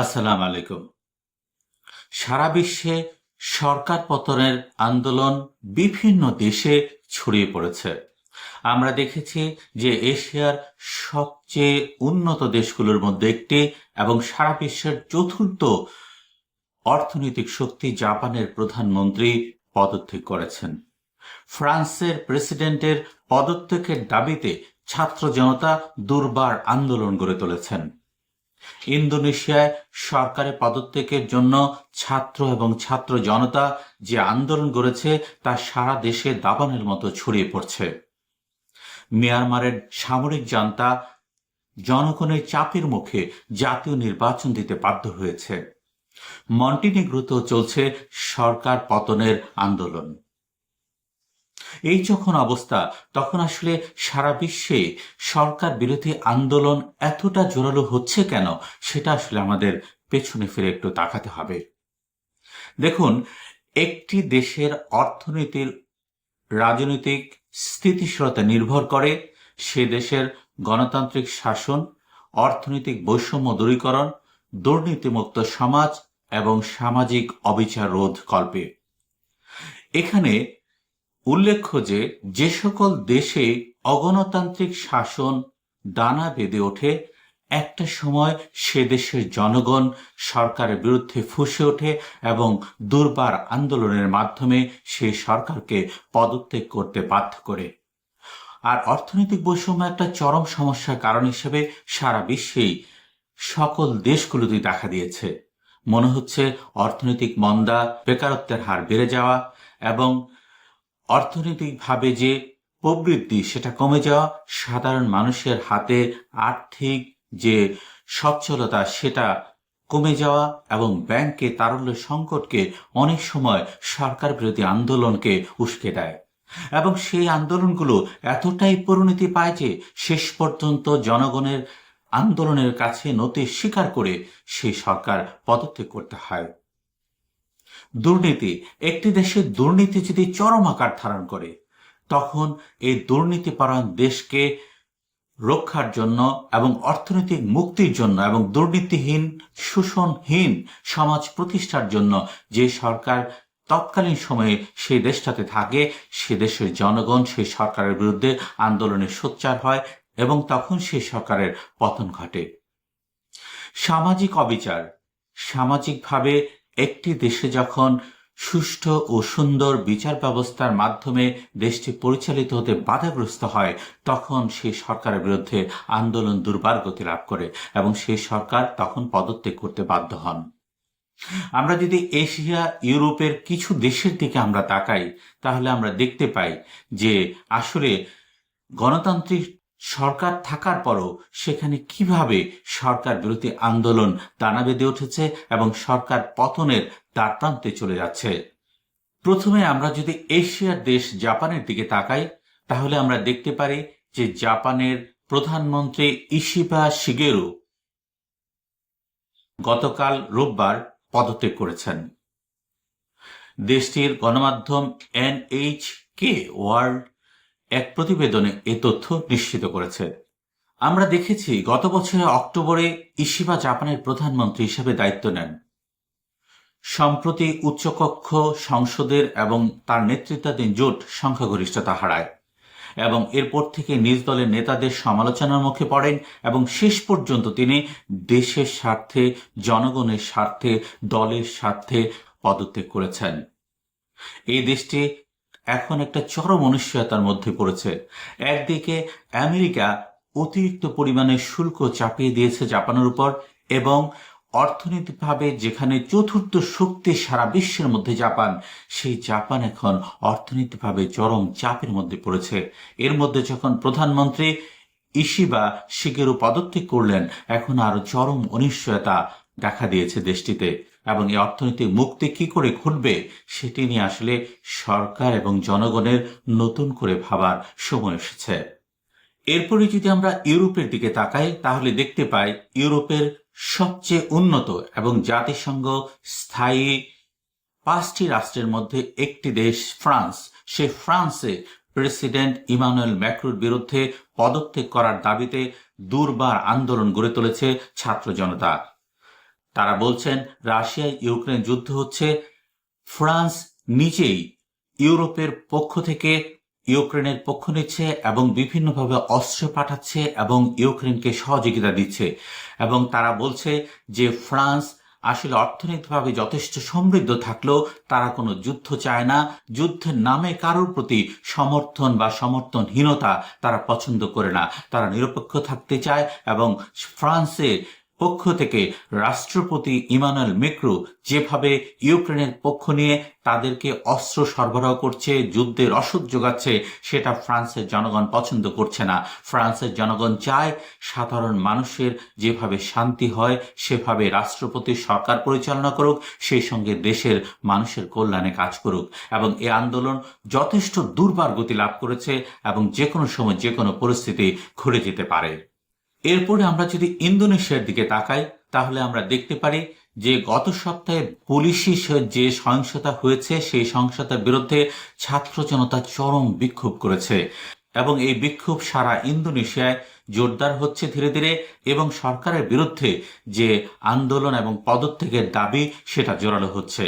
আসসালাম আলাইকুম। সারা বিশ্বে সরকার পতনের আন্দোলন বিভিন্ন দেশে ছড়িয়ে পড়েছে। আমরা দেখেছি যে এশিয়ার সবচেয়ে উন্নত দেশগুলোর মধ্যে একটি এবং সারা বিশ্বের চতুর্থ অর্থনৈতিক শক্তি জাপানের প্রধানমন্ত্রী পদত্যাগ করেছেন। ফ্রান্সের প্রেসিডেন্টের পদত্যাগের দাবিতে ছাত্র জনতা দুর্বার আন্দোলন গড়ে তুলেছেন। ইন্দোনেশিয়ায় সরকারের পদত্যাগের জন্য ছাত্র এবং ছাত্র জনতা যে আন্দোলন গড়েছে, তা সারা দেশে দাবানের মতো ছড়িয়ে পড়ছে। মিয়ানমারের সামরিক জান্তা জনগণের চাপের মুখে জাতীয় নির্বাচন দিতে বাধ্য হয়েছে। মন্টিনিগ্রোতেও চলছে সরকার পতনের আন্দোলন। এই যখন অবস্থা, তখন আসলে সারা বিশ্বে সরকার বিরোধী আন্দোলন এতটা জোরালো হচ্ছে কেন, সেটা আসলে আমাদের পেছনে ফিরে একটু তাকাতে হবে। দেখুন, একটি দেশের অর্থনীতির রাজনৈতিক স্থিতিশীলতা নির্ভর করে, সে দেশের গণতান্ত্রিক শাসন, অর্থনৈতিক বৈষম্য দূরীকরণ, দুর্নীতিমুক্ত সমাজ এবং সামাজিক অবিচার রোধ কল্পে। এখানে উল্লেখ্য যে যে সকল দেশে অগণতান্ত্রিক শাসন দানা বেঁধে ওঠে, একটা সময় সে দেশের জনগণ সরকারের বিরুদ্ধে ফুসে ওঠে এবং দুর্বার আন্দোলনের মাধ্যমে সে সরকারকে পদত্যাগ করতে বাধ্য করে। আর অর্থনৈতিক বৈষম্য একটা চরম সমস্যার কারণ হিসেবে সারা বিশ্বেই সকল দেশগুলোতে দেখা দিয়েছে। মনে হচ্ছে অর্থনৈতিক মন্দা, বেকারত্বের হার বেড়ে যাওয়া এবং অর্থনৈতিকভাবে যে প্রবৃদ্ধি সেটা কমে যাওয়া, সাধারণ মানুষের হাতে আর্থিক যে সচ্ছলতা, সেটা কমে যাওয়া এবং ব্যাংকে তারল্য সংকটকে অনেক সময় সরকার বিরোধী আন্দোলনকে উস্কে দেয়। এবং সেই আন্দোলনগুলো এতটাই পরিণতি পায় যে শেষ পর্যন্ত জনগণের আন্দোলনের কাছে নতি স্বীকার করে সেই সরকার পদত্যাগ করতে হয়। দুর্নীতি, একটি দেশের দুর্নীতি যদি চরম আকার ধারণ করে, তখন এই দুর্নীতিপরায়ণ দেশকে রক্ষার জন্য এবং অর্থনৈতিক মুক্তির জন্য এবং দুর্নীতিহীন, শোষণহীন সমাজ প্রতিষ্ঠার জন্য যে সরকার তৎকালীন সময়ে সেই দেশটাতে থাকে, সে দেশের জনগণ সেই সরকারের বিরুদ্ধে আন্দোলনে সোচ্চার হয় এবং তখন সেই সরকারের পতন ঘটে। সামাজিক অবিচার, সামাজিকভাবে একটি দেশে যখন সুষ্ঠু ও সুন্দর বিচার ব্যবস্থার মাধ্যমে দেশটি পরিচালিত হতে বাধাগ্রস্ত হয়, তখন সেই সরকারের বিরুদ্ধে আন্দোলন দুর্বার গতি লাভ করে এবং সেই সরকার তখন পদত্যাগ করতে বাধ্য হন। আমরা যদি এশিয়া, ইউরোপের কিছু দেশের দিকে আমরা তাকাই, তাহলে আমরা দেখতে পাই যে আসলে গণতান্ত্রিক সরকার থাকার পরও সেখানে কীভাবে সরকার বিরোধী আন্দোলন দানা বেঁধে উঠেছে এবং সরকার পতনের দ্বার প্রান্তে চলে যাচ্ছে? প্রথমে আমরা যদি এশিয়ার দেশ জাপানের দিকে তাকাই, তাহলে আমরা দেখতে পারি যে জাপানের প্রধানমন্ত্রী ইশিবা শিগেরু গতকাল রোববার পদত্যাগ করেছেন। দেশটির গণমাধ্যম এনএইচ কে ওয়ার্ল্ড এক প্রতিবেদনে এ তথ্য নিশ্চিত করেছে। আমরা দেখেছি গত বছরের অক্টোবরে ইশিবা জাপানের প্রধানমন্ত্রী হিসেবে দায়িত্ব নেন। সম্প্রতি উচ্চকক্ষ সংসদের এবং তার নেতৃত্বাধীন জোট সংখ্যাগরিষ্ঠতা হারায় এবং এরপর থেকে নিজ দলের নেতাদের সমালোচনার মুখে পড়েন এবং শেষ পর্যন্ত তিনি দেশের স্বার্থে, জনগণের স্বার্থে, দলের স্বার্থে পদত্যাগ করেছেন। এই দেশটি এখন একটা চরম অনিশ্চয়তার মধ্যে পড়েছে। একদিকে আমেরিকা অতিরিক্ত পরিমাণে শুল্ক চাপিয়ে দিয়েছে জাপানের উপর এবং অর্থনৈতিকভাবে যেখানে চতুর্থ শক্তি সারা বিশ্বের মধ্যে জাপান, সেই জাপান এখন অর্থনৈতিকভাবে চরম চাপের মধ্যে পড়েছে। এর মধ্যে যখন প্রধানমন্ত্রী ইশিবা শিগেরু পদত্যাগ করলেন, এখন আরও চরম অনিশ্চয়তা দেখা দিয়েছে দেশটিতে। এবং এই অর্থনৈতিক মুক্তি কি করে ঘটবে সেটি নিয়ে আসলে সরকার এবং জনগণের নতুন করে ভাবার সময় এসেছে। এরপরে যদি আমরা ইউরোপের দিকে তাকাই, তাহলে দেখতে পাই ইউরোপের সবচেয়ে উন্নত এবং জাতিসংঘ স্থায়ী পাঁচটি রাষ্ট্রের মধ্যে একটি দেশ ফ্রান্স। সে ফ্রান্সে প্রেসিডেন্ট ইমানুয়েল ম্যাক্রুর বিরুদ্ধে পদত্যাগ করার দাবিতে দুর্বার আন্দোলন গড়ে তুলেছে ছাত্র জনতা। তারা বলছেন, রাশিয়া, ইউক্রেন যুদ্ধ হচ্ছে। ফ্রান্স নিজেই ইউরোপের পক্ষ থেকে ইউক্রেনের পক্ষ নিচ্ছে এবং বিভিন্নভাবে অস্ত্র পাঠাচ্ছে এবং ইউক্রেনকে সহযোগিতা দিচ্ছে। এবং তারা বলছে যে, ফ্রান্স আসলে অর্থনৈতিকভাবে যথেষ্ট সমৃদ্ধ থাকলেও তারা কোনো যুদ্ধ চায় না। যুদ্ধের নামে কারোর প্রতি সমর্থন বা সমর্থনহীনতা তারা পছন্দ করে না। তারা নিরপেক্ষ থাকতে চায় এবং ফ্রান্সের পক্ষ থেকে রাষ্ট্রপতি ইমানুয়েল মেক্রো যেভাবে ইউক্রেনের পক্ষ নিয়ে তাদেরকে অস্ত্র সরবরাহ করছে, যুদ্ধের রসদ যোগাচ্ছে, সেটা ফ্রান্সের জনগণ পছন্দ করছে না। ফ্রান্সের জনগণ চায় সাধারণ মানুষের যেভাবে শান্তি হয়, সেভাবে রাষ্ট্রপতি সরকার পরিচালনা করুক, সেই সঙ্গে দেশের মানুষের কল্যাণে কাজ করুক। এবং এ আন্দোলন যথেষ্ট দুর্বার গতি লাভ করেছে এবং যে কোনো সময় যে কোনো পরিস্থিতি ঘুরে যেতে পারে। এরপরে আমরা যদি ইন্দোনেশিয়ার দিকে তাকাই, তাহলে আমরা দেখতে পারি যে গত সপ্তাহে পুলিশি যে সহিংসতা হয়েছে, সেই সহিংসতার বিরুদ্ধে ছাত্র জনতা চরম বিক্ষোভ করেছে। এবং এই বিক্ষোভ সারা ইন্দোনেশিয়ায় জোরদার হচ্ছে ধীরে ধীরে এবং সরকারের বিরুদ্ধে যে আন্দোলন এবং পদত্যাগের দাবি, সেটা জোরালো হচ্ছে।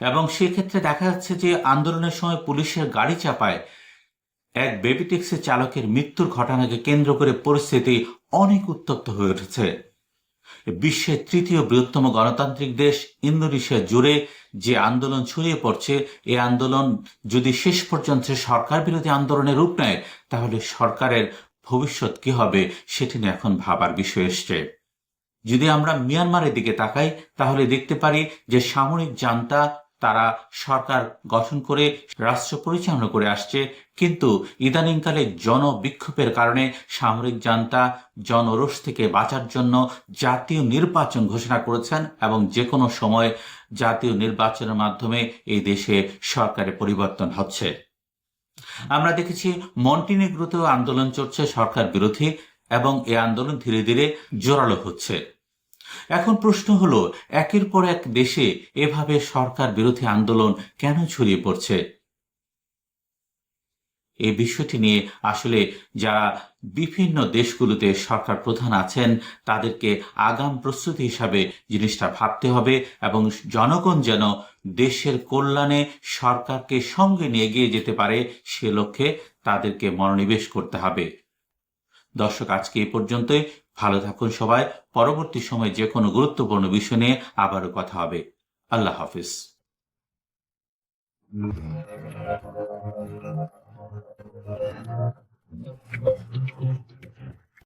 এবং সেক্ষেত্রে দেখা যাচ্ছে যে আন্দোলনের সময় পুলিশের গাড়ি চাপায় এক বেবি ট্যাক্সি চালকের মৃত্যুর ঘটনাকে কেন্দ্র করে পরিস্থিতি অনেক উত্তপ্ত হয়ে উঠেছে। বিশ্বের তৃতীয় বৃহত্তম গণতান্ত্রিক দেশ ইন্দোনেশিয়া জুড়ে যে আন্দোলন ছড়িয়ে পড়ছে এই আন্দোলন যদি শেষ পর্যন্ত সরকার বিরোধী আন্দোলনের রূপ নেয়, তাহলে সরকারের ভবিষ্যৎ কি হবে সেটি নিয়ে এখন ভাবার বিষয় এসছে। যদি আমরা মিয়ানমারের দিকে তাকাই, তাহলে দেখতে পারি যে সামরিক জান্তা তারা সরকার গঠন করে, রাষ্ট্র পরিচালনা করে আসছে। কিন্তু ইদানিংকালে জনবিক্ষোভের কারণে সামরিক জান্তা জনরোষ থেকে বাঁচার জন্য জাতীয় নির্বাচন ঘোষণা করেছেন এবং যে কোনো সময় জাতীয় নির্বাচনের মাধ্যমে এই দেশে সরকারের পরিবর্তন হচ্ছে। আমরা দেখেছি মন্টিনেগ্রোতেও আন্দোলন চলছে সরকার বিরোধী এবং এই আন্দোলন ধীরে ধীরে জোরালো হচ্ছে। এখন প্রশ্ন হলো, একের পর এক দেশে এভাবে সরকার বিরোধী আন্দোলন কেন ছড়িয়ে পড়ছে? এই বিষয়টি নিয়ে আসলে যারা বিভিন্ন দেশগুলোতে সরকার প্রধান আছেন, তাদেরকে আগাম প্রস্তুতি হিসাবে জিনিসটা ভাবতে হবে এবং জনগণ যেন দেশের কল্যাণে সরকারকে সঙ্গে নিয়ে এগিয়ে যেতে পারে সে লক্ষ্যে তাদেরকে মনোনিবেশ করতে হবে। দর্শক, আজকে এ পর্যন্তই। ভালো থাকুন সবাই পরবর্তী সময়ে যে কোনো গুরুত্বপূর্ণ বিষয় নিয়ে আবারও কথা হবে আল্লাহ হাফিজ